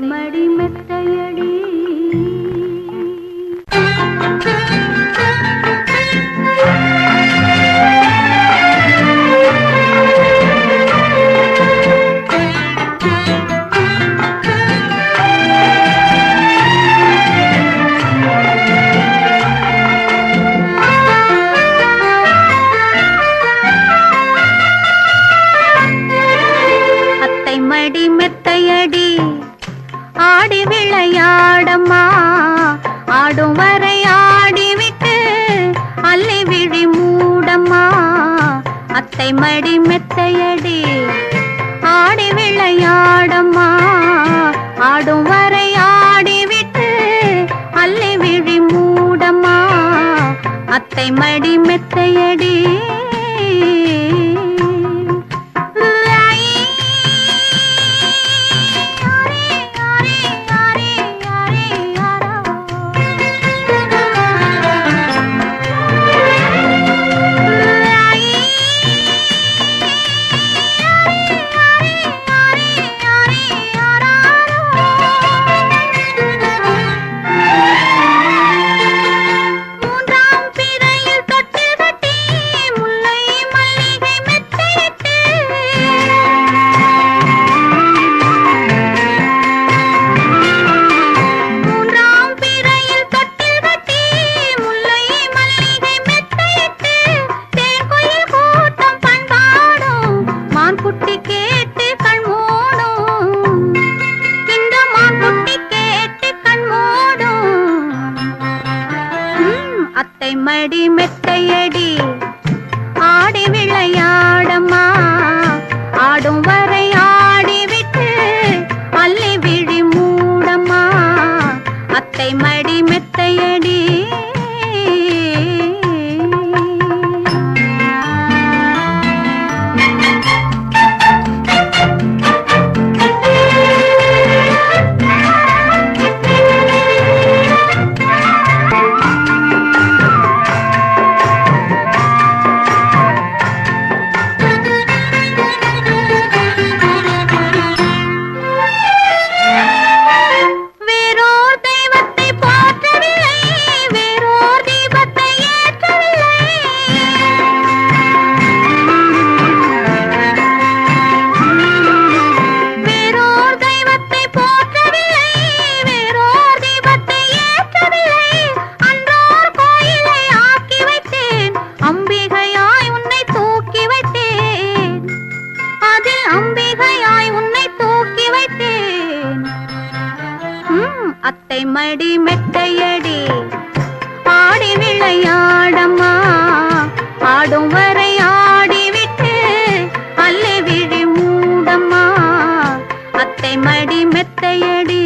மடி மெத்தையடி. மடி மெத்தையடி. விளையாடம்மா. ஆடும் வரை ஆடிவிட்டு அல்லி விழி மூடம்மா. அத்தை மடி மெத்தையடி ஆடி விளையாடம்மா. ஆடும் வரை ஆடிவிட்டு அல்லி விழி மூடம்மா. அத்தை மடி மெத்தையடி. அத்தை மடி மெத்தையடி. ஆடி விளையாடம்மா ஆடும் அத்தை மடி மெத்தையடி ஆடி விளையாடம்மா. ஆடும் வரை ஆடிவிட்டு அல்லி விழி மூடம்மா. அத்தை மடி மெத்தையடி